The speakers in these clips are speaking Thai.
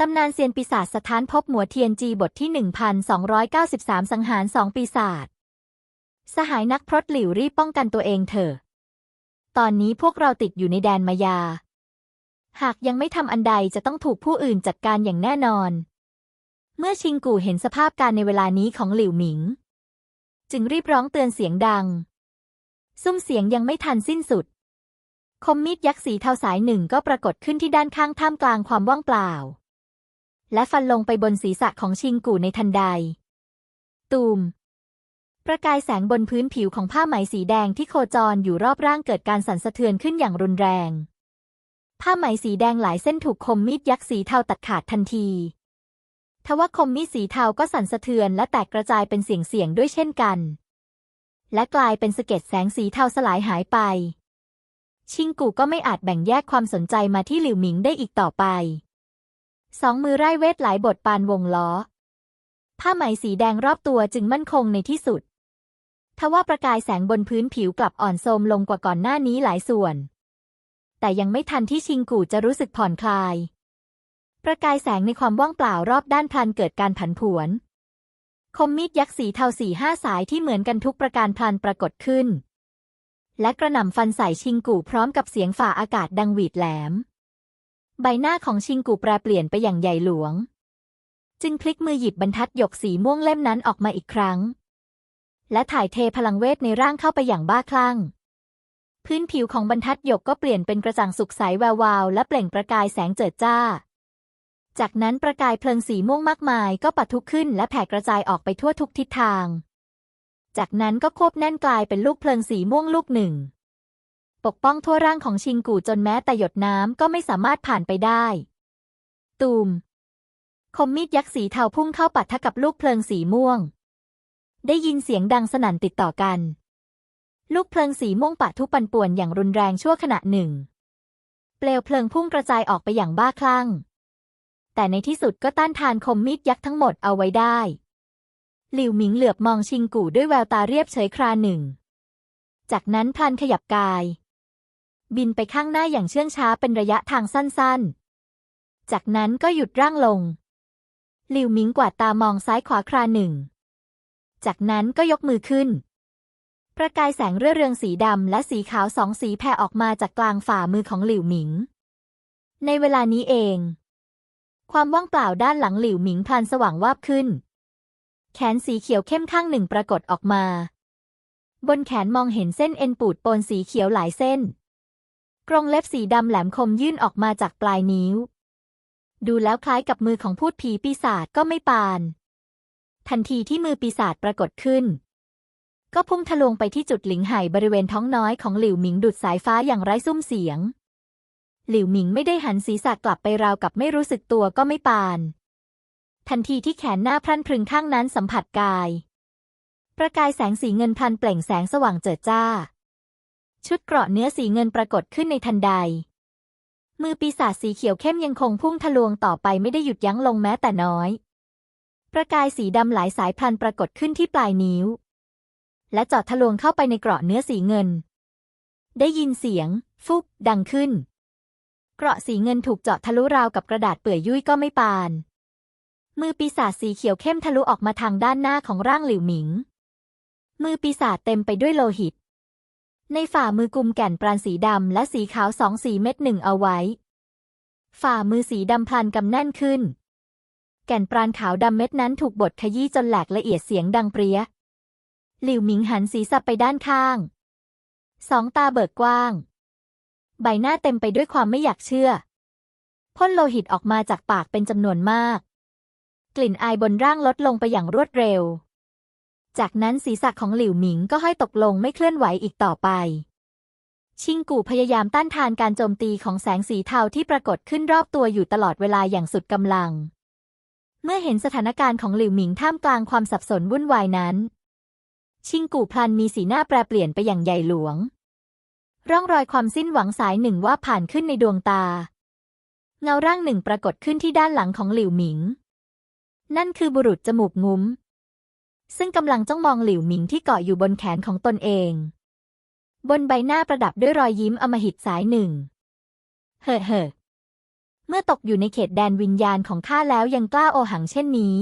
ตำนานเซียนปีศาจสถานพบหมัวเทียนจีบทที่ 1293 สังหารสองปีศาจ สหายนักพรตหลิวรีบป้องกันตัวเองเถอะ ตอนนี้พวกเราติดอยู่ในแดนมายา หากยังไม่ทำอันใดจะต้องถูกผู้อื่นจัดการอย่างแน่นอน เมื่อชิงกู่เห็นสภาพการในเวลานี้ของหลิวหมิง จึงรีบร้องเตือนเสียงดัง ซุ้มเสียงยังไม่ทันสิ้นสุด คมมีดยักษ์สีเทาสายหนึ่งก็ปรากฏขึ้นที่ด้านข้างท่ามกลางความว่างเปล่า และฟันลงไปบนศีรษะของชิงกู่ในทันใด ตูม ประกายแสงบนพื้นผิวของผ้าไหมสีแดงที่โคจรอยู่รอบร่างเกิดการสั่นสะเทือนขึ้นอย่างรุนแรง ผ้าไหมสีแดงหลายเส้นถูกคมมีดยักษ์สีเทาตัดขาดทันที ทว่าคมมีดสีเทาก็สั่นสะเทือนและแตกกระจายเป็นเสียงๆด้วยเช่นกัน และกลายเป็นสะเก็ดแสงสีเทาสลายหายไปชิงกูก็ไม่อาจแบ่งแยกความสนใจมาที่หลิวหมิงได้อีกต่อไป สองมือไร้เวทหลายบทปานวงล้อ ผ้าไหมสีแดงรอบตัวจึงมั่นคงในที่สุด ทว่าประกายแสงบนพื้นผิวกลับอ่อนโทมลงกว่าก่อนหน้านี้หลายส่วน แต่ยังไม่ทันที่ชิงกูจะรู้สึกผ่อนคลาย ประกายแสงในความว่างเปล่ารอบด้านพลันเกิดการผันผวน คมมีดยักษ์สีเทาสีห้าสายที่เหมือนกันทุกประการพลันปรากฏขึ้นและกระหน่ำฟันใส่ชิงกูพร้อมกับเสียงฝ่าอากาศดังหวีดแหลม ใบหน้าของชิงกูแปรเปลี่ยนไปอย่างใหญ่หลวง จึงพลิกมือหยิบบรรทัดหยกสีม่วงเล่มนั้นออกมาอีกครั้ง และถ่ายเทพลังเวทในร่างเข้าไปอย่างบ้าคลั่ง พื้นผิวของบรรทัดหยกก็เปลี่ยนเป็นกระจ่างสุกใสแวววาวและเปล่งประกายแสงเจิดจ้า จากนั้นประกายเพลิงสีม่วงมากมายก็ปะทุขึ้นและแผ่กระจายออกไปทั่วทุกทิศทาง จากนั้นก็ควบแน่นกลายเป็นลูกเพลิงสีม่วงลูกหนึ่ง ปกป้องทั่วร่างของชิงกูจนแม้แต่หยดน้ำก็ไม่สามารถผ่านไปได้ ตูม คมมีดยักษ์สีเทาพุ่งเข้าปัดทะกับลูกเพลิงสีม่วง ได้ยินเสียงดังสนั่นติดต่อกัน ลูกเพลิงสีม่วงปะทุปันป่วนอย่างรุนแรงชั่วขณะหนึ่ง เปลวเพลิงพุ่งกระจายออกไปอย่างบ้าคลั่ง แต่ในที่สุดก็ต้านทานคมมีดยักษ์ทั้งหมดเอาไว้ได้ หลิวหมิงเหลือบมองชิงกู่ด้วยแววตาเรียบเฉยคราหนึ่ง จากนั้นพลันขยับกาย บินไปข้างหน้าอย่างเชื่องช้าเป็นระยะทางสั้นๆ จากนั้นก็หยุดร่างลง หลิวหมิงกวาดตามองซ้ายขวาคราหนึ่ง จากนั้นก็ยกมือขึ้น ประกายแสงเรื่อเรืองสีดำและสีขาวสองสีแผ่ออกมาจากกลางฝ่ามือของหลิวหมิง ในเวลานี้เอง ความว่างเปล่าด้านหลังหลิวหมิงพลันสว่างวาบขึ้น แขนสีเขียวเข้มข้างหนึ่งปรากฏออกมา บนแขนมองเห็นเส้นเอ็นปูดโปนสีเขียวหลายเส้น กรงเล็บสีดำแหลมคมยื่นออกมาจากปลายนิ้ว ดูแล้วคล้ายกับมือของพูดผีปีศาจก็ไม่ปาน ทันทีที่มือปีศาจปรากฏขึ้น ก็พุ่งทะลวงไปที่จุดหลิงไห่บริเวณท้องน้อยของหลิวหมิงดุดสายฟ้าอย่างไร้ซุ้มเสียง หลิวหมิงไม่ได้หันศีรษะกลับไปราวกับไม่รู้สึกตัวก็ไม่ปาน ทันทีที่แขนหน้าพรั่นพรึงข้างนั้นสัมผัสกาย ประกายแสงสีเงินพันเปล่งแสงสว่างเจิดจ้า ชุดเกราะเนื้อสีเงินปรากฏขึ้นในทันใด มือปีศาจสีเขียวเข้มยังคงพุ่งทะลวงต่อไปไม่ได้หยุดยั้งลงแม้แต่น้อย ประกายสีดำหลายสายพันปรากฏขึ้นที่ปลายนิ้ว และเจอดทะลวงเข้าไปในเกราะเนื้อสีเงิน ได้ยินเสียง ฟุบดังขึ้น เกราะสีเงินถูกเจาะทะลุราวกับกระดาษเปื่อยยุ่ยก็ไม่ปาน มือปีศาจสีเขียวเข้มทะลุออกมาทางด้านหน้าของร่างหลิวหมิง มือปีศาจเต็มไปด้วยโลหิต ในฝ่ามือกุมแก่นปราณสีดำและสีขาวสองสีเม็ดหนึ่งเอาไว้ ฝ่ามือสีดำพลันกำแน่นขึ้น แก่นปราณขาวดำเม็ดนั้นถูกบดขยี้จนแหลกละเอียดเสียงดังเปรี้ย หลิวหมิงหันศีรษะไปด้านข้าง สองตาเบิกกว้าง ใบหน้าเต็มไปด้วยความไม่อยากเชื่อ พ่นโลหิตออกมาจากปากเป็นจำนวนมาก กลิ่นอายบนร่างลดลงไปอย่างรวดเร็ว จากนั้นศีรษะของหลิวหมิงก็ห้อยตกลงไม่เคลื่อนไหวอีกต่อไป ชิงกู่พยายามต้านทานการโจมตีของแสงสีเทาที่ปรากฏขึ้นรอบตัวอยู่ตลอดเวลาอย่างสุดกำลัง เมื่อเห็นสถานการณ์ของหลิวหมิงท่ามกลางความสับสนวุ่นวายนั้น ชิงกู่พลันมีสีหน้าแปรเปลี่ยนไปอย่างใหญ่หลวง ร่องรอยความสิ้นหวังสายหนึ่งว่าผ่านขึ้นในดวงตา เงาร่างหนึ่งปรากฏขึ้นที่ด้านหลังของหลิวหมิง นั่นคือบุรุษจมูกงุ้ม ซึ่งกำลังจ้องมองหลิวหมิงที่เกาะอยู่บนแขนของตนเอง บนใบหน้าประดับด้วยรอยยิ้มอมหิตสายหนึ่ง เฮ่อเฮ่อเมื่อตกอยู่ในเขตแดนวิญญาณของข้าแล้วยังกล้าโอหังเช่นนี้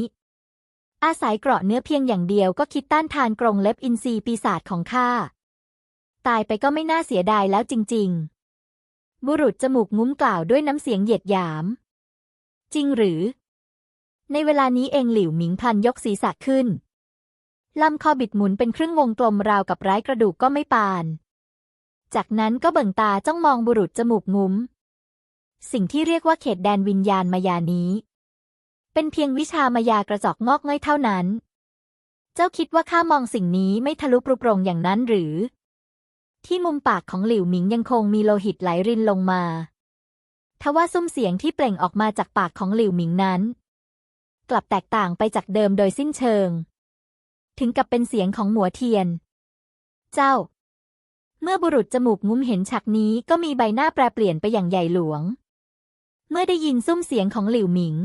อาศัยเกราะเนื้อเพียงอย่างเดียวก็คิดต้านทานกรงเล็บอินทรีปีศาจของข้า ตายไปก็ไม่น่าเสียดายแล้วจริง ๆ บุรุษจมูกงุ้มกล่าวด้วยน้ำเสียงเหยียดหยาม จริงหรือ ในเวลานี้เองหลิวหมิงพันยกศีรษะขึ้น ลำคอบิดหมุนเป็นครึ่งวงกลมราวกับไร้กระดูกก็ไม่ปาน จากนั้นก็เบิ่งตาจ้องมองบุรุษจมูกงุ้ม สิ่งที่เรียกว่าเขตแดนวิญญาณมายานี้ เป็นเพียงวิชามายากระจอกงอกง่อยเท่านั้น เจ้าคิดว่าข้ามองสิ่งนี้ไม่ทะลุปรุโปรงอย่างนั้นหรือ ที่มุมปากของหลิวหมิงยังคงมีโลหิตไหลรินลงมาทว่าซุ้มเสียงที่เปล่งออกมาจากปากของหลิวหมิงนั้น กลับแตกต่างไปจากเดิมโดยสิ้นเชิง ถึงกับเป็นเสียงของหมัวเทียน เจ้า เมื่อบุรุษจมูกงุ้มเห็นฉากนี้ก็มีใบหน้าแปรเปลี่ยนไปอย่างใหญ่หลวง เมื่อได้ยินซุ้มเสียงของหลิวหมิง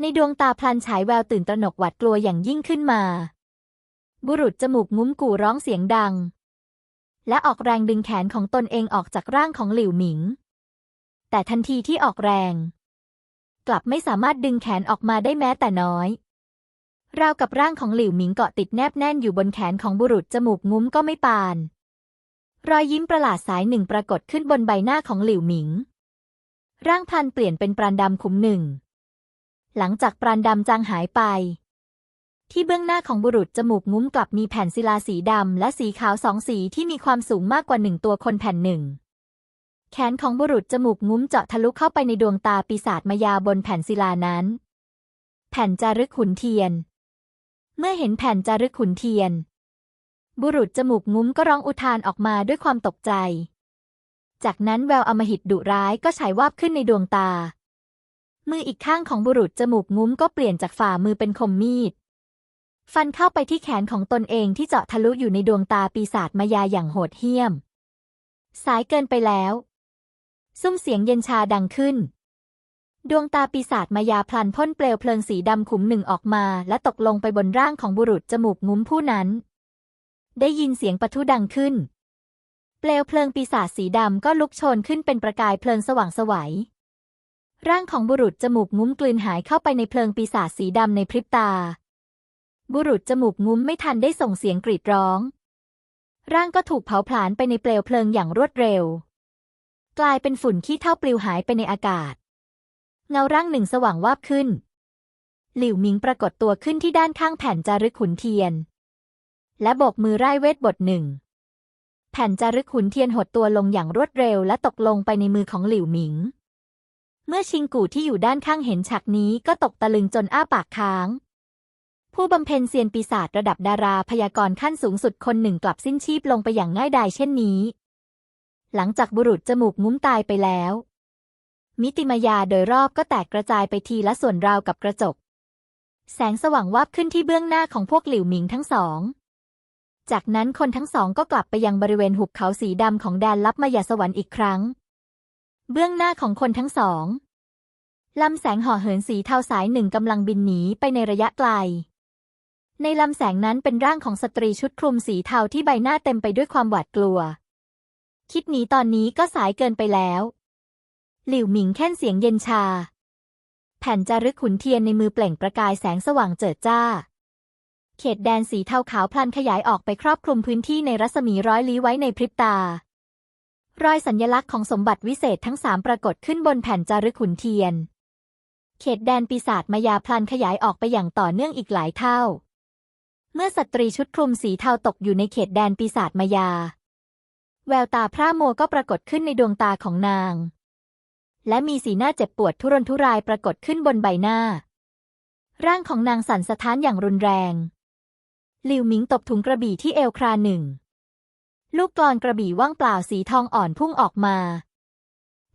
ในดวงตาพลันฉายแววตื่นตระหนกหวาดกลัวอย่างยิ่งขึ้นมา บุรุษจมูกงุ้มกู่ร้องเสียงดัง และออกแรงดึงแขนของตนเองออกจากร่างของหลิวหมิง แต่ทันทีที่ออกแรง กลับไม่สามารถดึงแขนออกมาได้แม้แต่น้อย ราวกับร่างของหลิวหมิงเกาะติดแนบแน่นอยู่บนแขนของบุรุษจมูกงุ้มก็ไม่ปาน รอยยิ้มประหลาดสายหนึ่งปรากฏขึ้นบนใบหน้าของหลิวหมิง ร่างพันเปลี่ยนเป็นปราณดำขุมหนึ่ง หลังจากปราณดำจางหายไป ที่เบื้องหน้าของบุรุษจมูกงุ้มกลับมีแผ่นศิลาสีดำและสีขาวสองสีที่มีความสูงมากกว่าหนึ่งตัวคนแผ่นหนึ่ง แขนของบุรุษจมูกงุ้มเจาะทะลุเข้าไปในดวงตาปีศาจมายาบนแผ่นศิลานั้น แผ่นจารึกขุนเทียน เมื่อเห็นแผ่นจารึกขุนเทียน บุรุษจมูกงุ้มก็ร้องอุทานออกมาด้วยความตกใจ จากนั้นแววอมหิตดุร้ายก็ฉายวาบขึ้นในดวงตา มืออีกข้างของบุรุษจมูกงุ้มก็เปลี่ยนจากฝ่ามือเป็นคมมีด ฟันเข้าไปที่แขนของตนเองที่เจาะทะลุอยู่ในดวงตาปีศาจมายาอย่างโหดเหี้ยม สายเกินไปแล้ว ซุ้มเสียงเย็นชาดังขึ้น ดวงตาปีศาจมายาพลันพ่นเปลวเพลิงสีดำขุมหนึ่งออกมา และตกลงไปบนร่างของบุรุษจมูกงุ้มผู้นั้น ได้ยินเสียงปะทุดังขึ้น เปลวเพลิงปีศาจสีดำก็ลุกโชนขึ้นเป็นประกายเพลิงสว่างสวัย ร่างของบุรุษจมูกงุ้มกลืนหายเข้าไปในเพลิงปีศาจสีดำในพริบตา บุรุษจมูกงุ้มไม่ทันได้ส่งเสียงกรีดร้อง ร่างก็ถูกเผาผลาญไปในเปลวเพลิงอย่างรวดเร็ว กลายเป็นฝุ่นขี้เท่าปลิวหายไปในอากาศ เงาร่างหนึ่งสว่างวาบขึ้น หลิวหมิงปรากฏตัวขึ้นที่ด้านข้างแผ่นจารึกขุนเทียน และโบกมือไร้เวทบทหนึ่ง แผ่นจารึกขุนเทียนหดตัวลงอย่างรวดเร็วและตกลงไปในมือของหลิวหมิง เมื่อชิงกู่ที่อยู่ด้านข้างเห็นฉากนี้ก็ตกตะลึงจนอ้าปากค้าง ผู้บำเพ็ญเซียนปีศาจระดับดาราพยากรณ์ขั้นสูงสุดคนหนึ่งกลับสิ้นชีพลงไปอย่างง่ายดายเช่นนี้ หลังจากบุรุษจมูกงุ้มตายไปแล้ว มิติมายาโดยรอบก็แตกกระจายไปทีละส่วนราวกับกระจก แสงสว่างวาบขึ้นที่เบื้องหน้าของพวกหลิวหมิงทั้งสอง จากนั้นคนทั้งสองก็กลับไปยังบริเวณหุบเขาสีดำของแดนลับมายาสวรรค์อีกครั้ง เบื้องหน้าของคนทั้งสองลำแสงห่อเหินสีเทาสายหนึ่งกำลังบินหนีไปในระยะไกล ในลำแสงนั้นเป็นร่างของสตรีชุดคลุมสีเทาที่ใบหน้าเต็มไปด้วยความหวาดกลัว คิดหนีตอนนี้ก็สายเกินไปแล้ว หลิวหมิงแค่นเสียงเย็นชา แผ่นจารึกขุนเทียนในมือเปล่งประกายแสงสว่างเจิดจ้า เขตแดนสีเทาขาวพลันขยายออกไปครอบคลุมพื้นที่ในรัศมีร้อยลี้ไว้ในพริบตา รอยสัญลักษณ์ของสมบัติวิเศษทั้งสามปรากฏขึ้นบนแผ่นจารึกขุนเทียน เขตแดนปีศาจมายาพลันขยายออกไปอย่างต่อเนื่องอีกหลายเท่า เมื่อสตรีชุดคลุมสีเทาตกอยู่ในเขตแดนปีศาจมายา แววตาพร่ามัวก็ปรากฏขึ้นในดวงตาของนาง และมีสีหน้าเจ็บปวดทุรนทุรายปรากฏขึ้นบนใบหน้า ร่างของนางสั่นสะท้านอย่างรุนแรงหลิวหมิงตบถุงกระบี่ที่เอวคราหนึ่ง ลูกกลอนกระบี่ว่างเปล่าสีทองอ่อนพุ่งออกมา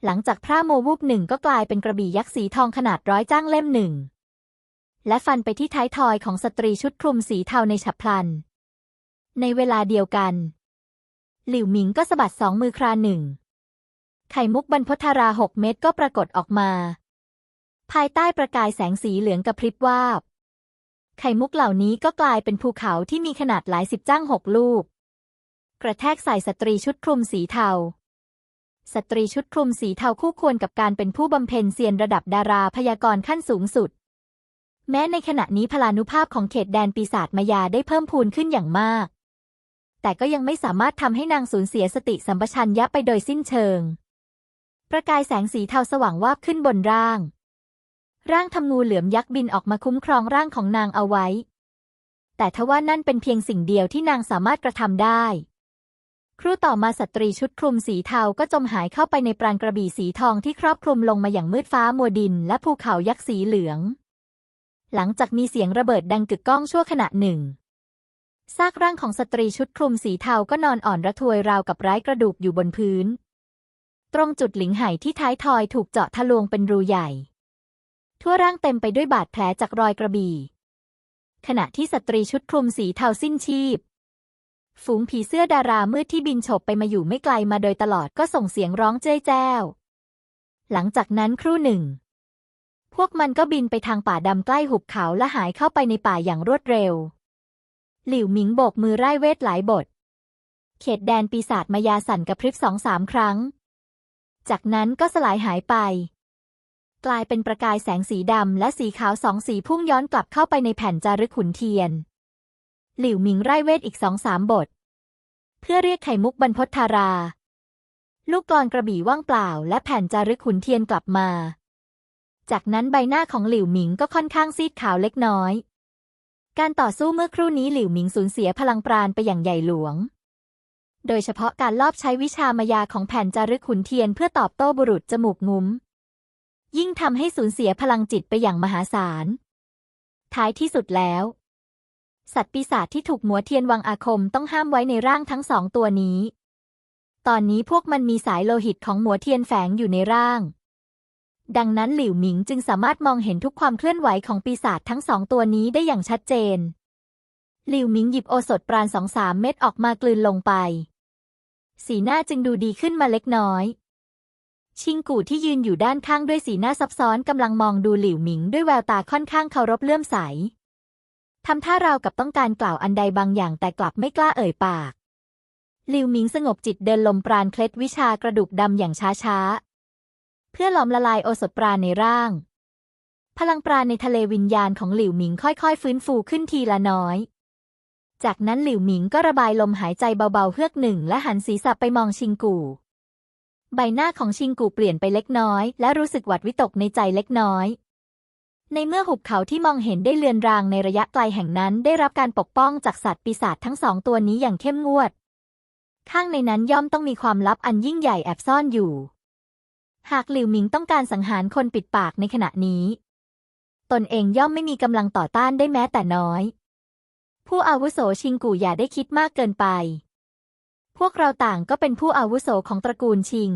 หลังจากพร่าโมวูบหนึ่งก็กลายเป็นกระบี่ยักษ์สีทองขนาดร้อยจ้างเล่มหนึ่ง และฟันไปที่ท้ายทอยของสตรีชุดคลุมสีเทาในฉับพลัน ในเวลาเดียวกัน หลิวหมิงก็สะบัดสองมือคราหนึ่ง ไข่มุกบรรพธาราหกเม็ดก็ปรากฏออกมา ภายใต้ประกายแสงสีเหลืองกระพริบวาบ ไข่มุกเหล่านี้ก็กลายเป็นภูเขาที่มีขนาดหลายสิบจ้างหกลูก กระแทกใส่สตรีชุดคลุมสีเทา สตรีชุดคลุมสีเทาคู่ควรกับการเป็นผู้บำเพ็ญเซียนระดับดาราพยากรณ์ขั้นสูงสุด แม้ในขณะนี้พลานุภาพของเขตแดนปีศาจมายาได้เพิ่มพูนขึ้นอย่างมากแต่ก็ยังไม่สามารถทำให้นางสูญเสียสติสัมปชัญญะไปโดยสิ้นเชิง ประกายแสงสีเทาสว่างวาบขึ้นบนร่าง ร่างทำงูเหลือมยักษ์บินออกมาคุ้มครองร่างของนางเอาไว้ แต่ทว่านั่นเป็นเพียงสิ่งเดียวที่นางสามารถกระทำได้ ครู่ต่อมาสตรีชุดคลุมสีเทาก็จมหายเข้าไปในปราณกระบี่สีทองที่ครอบคลุมลงมาอย่างมืดฟ้ามัวดิน และภูเขายักษ์สีเหลือง หลังจากมีเสียงระเบิดดังกึกก้องชั่วขณะหนึ่งซากร่างของสตรีชุดคลุมสีเทาก็นอนอ่อนระทวยราวกับไร้กระดูกอยู่บนพื้น ตรงจุดหลิงไห่ที่ท้ายทอยถูกเจาะทะลวงเป็นรูใหญ่ ทั่วร่างเต็มไปด้วยบาดแผลจากรอยกระบี่ ขณะที่สตรีชุดคลุมสีเทาสิ้นชีพ ฝูงผีเสื้อดารามืดที่บินฉบไปมาอยู่ไม่ไกลมาโดยตลอดก็ส่งเสียงร้องเจ้ยแจ้ว หลังจากนั้นครู่หนึ่ง พวกมันก็บินไปทางป่าดำใกล้หุบเขาและหายเข้าไปในป่าอย่างรวดเร็ว หลิวหมิงโบกมือไร้เวทหลายบท เขตแดนปีศาจมายาสั่นกระพริบสองสามครั้ง จากนั้นก็สลายหายไป กลายเป็นประกายแสงสีดำและสีขาวสองสีพุ่งย้อนกลับเข้าไปในแผ่นจารึกขุนเทียน หลิวหมิงไร้เวทอีกสองสามบท เพื่อเรียกไข่มุกบรรพตธารา ลูกกลอนกระบี่ว่างเปล่า และแผ่นจารึกขุนเทียนกลับมา จากนั้นใบหน้าของหลิวหมิงก็ค่อนข้างซีดขาวเล็กน้อย การต่อสู้เมื่อครู่นี้หลิวหมิงสูญเสียพลังปราณไปอย่างใหญ่หลวง โดยเฉพาะการลอบใช้วิชามายาของแผ่นจารึกขุนเทียนเพื่อตอบโต้บุรุษจมูกงุ้ม ยิ่งทำให้สูญเสียพลังจิตไปอย่างมหาศาล ท้ายที่สุดแล้ว สัตว์ปีศาจที่ถูกหมัวเทียนวังอาคมต้องห้ามไว้ในร่างทั้งสองตัวนี้ ตอนนี้พวกมันมีสายโลหิตของหมัวเทียนแฝงอยู่ในร่าง ดังนั้นหลิวหมิงจึงสามารถมองเห็นทุกความเคลื่อนไหวของปีศาจทั้งสองตัวนี้ได้อย่างชัดเจน หลิวหมิงหยิบโอสถปราณสองสามเม็ดออกมากลืนลงไป สีหน้าจึงดูดีขึ้นมาเล็กน้อย ชิงกู่ที่ยืนอยู่ด้านข้างด้วยสีหน้าซับซ้อนกำลังมองดูหลิวหมิงด้วยแววตาค่อนข้างเคารพเลื่อมใสทำท่าราวกับต้องการกล่าวอันใดบางอย่างแต่กลับไม่กล้าเอ่ยปาก หลิวหมิงสงบจิตเดินลมปราณเคล็ดวิชากระดูกดำอย่างช้าๆ เพื่อหลอมละลายโอสถปราณในร่างพลังปราณในทะเลวิญญาณของหลิวหมิงค่อยๆ ฟื้นฟูขึ้นทีละน้อย จากนั้นหลิวหมิงก็ระบายลมหายใจเบาๆเฮือกหนึ่ง และหันศีรษะไปมองชิงกู่ ใบหน้าของชิงกูเปลี่ยนไปเล็กน้อย และรู้สึกหวัดวิตกในใจเล็กน้อย ในเมื่อหุบเขาที่มองเห็นได้เลือนรางในระยะไกลแห่งนั้น ได้รับการปกป้องจากสัตว์ปีศาจทั้งสองตัวนี้อย่างเข้มงวด ข้างในนั้นย่อมต้องมีความลับอันยิ่งใหญ่แอบซ่อนอยู่ หากหลิวหมิงต้องการสังหารคนปิดปากในขณะนี้ ตนเองย่อมไม่มีกำลังต่อต้านได้แม้แต่น้อย ผู้อาวุโสชิงกูอย่าได้คิดมากเกินไป พวกเราต่างก็เป็นผู้อาวุโสของตระกูลชิง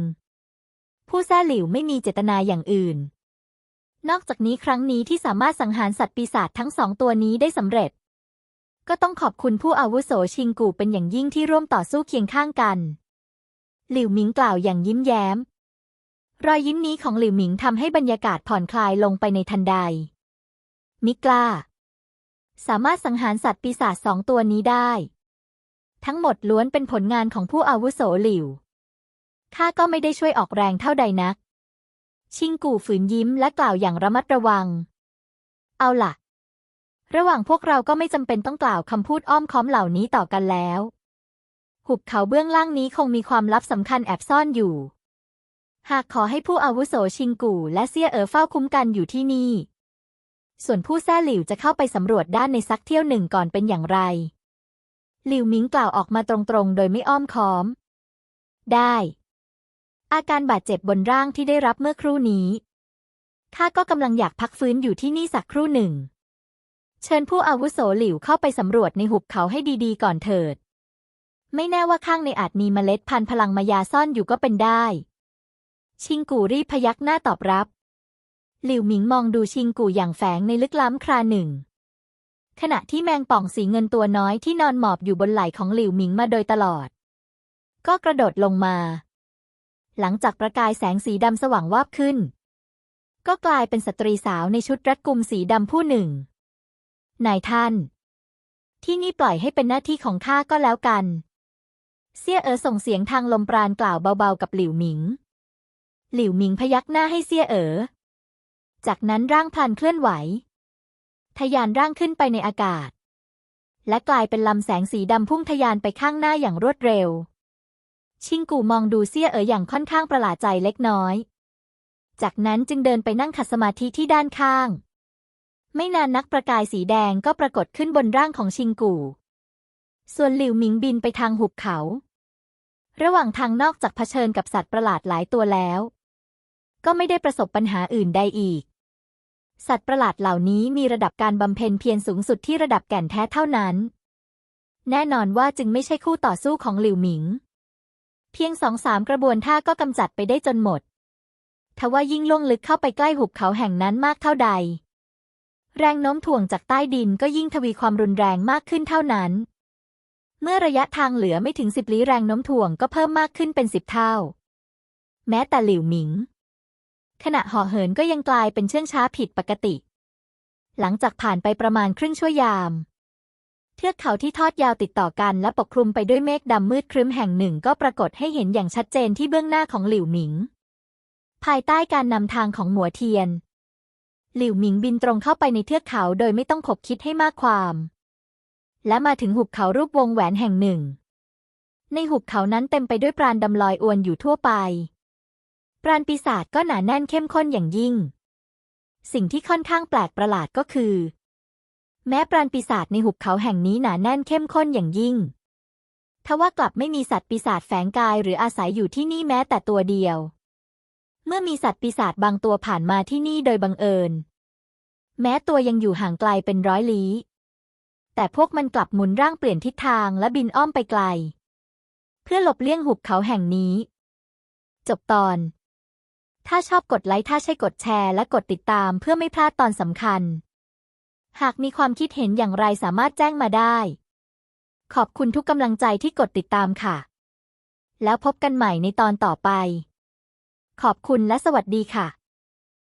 ผู้ซ่หลิวไม่มีเจตนาอย่างอื่น นอกจากนี้ครั้งนี้ที่สามารถสังหารสัตว์ปีศาจทั้งสองตัวนี้ได้สำเร็จ ก็ต้องขอบคุณผู้อาวุโสชิงกูเป็นอย่างยิ่งที่ร่วมต่อสู้เคียงข้างกัน หลิวหมิงกล่าวอย่างยิ้มแย้ม รอยยิ้มนี้ของหลิวหมิงทำให้บรรยากาศผ่อนคลายลงไปในทันใดมิกล้า สามารถสังหารสัตว์ปีศาจสองตัวนี้ได้ ทั้งหมดล้วนเป็นผลงานของผู้อาวุโสหลิว ข้าก็ไม่ได้ช่วยออกแรงเท่าใดนัก ชิงกู่ฝืนยิ้มและกล่าวอย่างระมัดระวัง เอาล่ะ ระหว่างพวกเราก็ไม่จำเป็นต้องกล่าวคำพูดอ้อมค้อมเหล่านี้ต่อกันแล้ว หุบเขาเบื้องล่างนี้คงมีความลับสำคัญแอบซ่อนอยู่ หากขอให้ผู้อาวุโสชิงกู่และเซี่ยเอ๋อเฝ้าคุ้มกันอยู่ที่นี่ ส่วนผู้แซ่หลิวจะเข้าไปสำรวจด้านในสักเที่ยวหนึ่งก่อนเป็นอย่างไร หลิวมิงกล่าวออกมาตรงๆ โดยไม่อ้อมค้อม ได้ อาการบาดเจ็บบนร่างที่ได้รับเมื่อครู่นี้ข้าก็กำลังอยากพักฟื้นอยู่ที่นี่สักครู่หนึ่ง เชิญผู้อาวุโสหลิวเข้าไปสำรวจในหุบเขาให้ดีๆ ก่อนเถิด ไม่แน่ว่าข้างในอาจมีเมล็ดพันธุ์พลังมายาซ่อนอยู่ก็เป็นได้ ชิงกูรีพยักหน้าตอบรับ หลิวหมิงมองดูชิงกูอย่างแฝงในลึกล้ำคราหนึ่ง ขณะที่แมงป่องสีเงินตัวน้อยที่นอนหมอบอยู่บนไหล่ของหลิวหมิงมาโดยตลอด ก็กระโดดลงมา หลังจากประกายแสงสีดำสว่างวาบขึ้น ก็กลายเป็นสตรีสาวในชุดรัดกุมสีดำผู้หนึ่ง นายท่าน ที่นี่ปล่อยให้เป็นหน้าที่ของข้าก็แล้วกัน เซี่ยเอ๋อส่งเสียงทางลมปราณกล่าวเบาๆกับหลิวหมิง หลิวหมิงพยักหน้าให้เซี่ยเอ๋อ จากนั้นร่างพลันเคลื่อนไหวทะยานร่างขึ้นไปในอากาศ และกลายเป็นลำแสงสีดำพุ่งทะยานไปข้างหน้าอย่างรวดเร็ว ชิงกูมองดูเซี่ยเอ๋ออย่างค่อนข้างประหลาดใจเล็กน้อย จากนั้นจึงเดินไปนั่งขัดสมาธิที่ด้านข้าง ไม่นานนักประกายสีแดงก็ปรากฏขึ้นบนร่างของชิงกูส่วนหลิวหมิงบินไปทางหุบเขา ระหว่างทางนอกจากเผชิญกับสัตว์ประหลาดหลายตัวแล้ว ก็ไม่ได้ประสบปัญหาอื่นใดอีก สัตว์ประหลาดเหล่านี้มีระดับการบำเพ็ญเพียรสูงสุดที่ระดับแก่นแท้เท่านั้น แน่นอนว่าจึงไม่ใช่คู่ต่อสู้ของหลิวหมิง เพียงสองสามกระบวนท่าก็กำจัดไปได้จนหมดทว่ายิ่งล่วงลึกเข้าไปใกล้หุบเขาแห่งนั้นมากเท่าใด แรงโน้มถ่วงจากใต้ดินก็ยิ่งทวีความรุนแรงมากขึ้นเท่านั้น เมื่อระยะทางเหลือไม่ถึงสิบลี้แรงโน้มถ่วงก็เพิ่มมากขึ้นเป็นสิบเท่า แม้แต่หลิวหมิง ขณะห่อเหินก็ยังกลายเป็นเชื่องช้าผิดปกติ หลังจากผ่านไปประมาณครึ่งชั่วยาม เทือกเขาที่ทอดยาวติดต่อกันและปกคลุมไปด้วยเมฆดำมืดครึ้มแห่งหนึ่งก็ปรากฏให้เห็นอย่างชัดเจนที่เบื้องหน้าของหลิวหมิง ภายใต้การนำทางของหมัวเทียน หลิวหมิงบินตรงเข้าไปในเทือกเขาโดยไม่ต้องขบคิดให้มากความ และมาถึงหุบเขารูปวงแหวนแห่งหนึ่ง ในหุบเขานั้นเต็มไปด้วยปราณดำลอยอวนอยู่ทั่วไป ปราณปีศาจก็หนาแน่นเข้มข้นอย่างยิ่ง สิ่งที่ค่อนข้างแปลกประหลาดก็คือ แม้ปราณปีศาจในหุบเขาแห่งนี้หนาแน่นเข้มข้นอย่างยิ่ง ทว่ากลับไม่มีสัตว์ปีศาจแฝงกายหรืออาศัยอยู่ที่นี่แม้แต่ตัวเดียว เมื่อมีสัตว์ปีศาจบางตัวผ่านมาที่นี่โดยบังเอิญ แม้ตัวยังอยู่ห่างไกลเป็นร้อยลี้ แต่พวกมันกลับหมุนร่างเปลี่ยนทิศทางและบินอ้อมไปไกล เพื่อหลบเลี่ยงหุบเขาแห่งนี้ จบตอน ถ้าชอบกดไลค์ถ้าใช่กดแชร์และกดติดตามเพื่อไม่พลาดตอนสำคัญ หากมีความคิดเห็นอย่างไรสามารถแจ้งมาได้ ขอบคุณทุกกำลังใจที่กดติดตามค่ะ แล้วพบกันใหม่ในตอนต่อไป ขอบคุณและสวัสดีค่ะ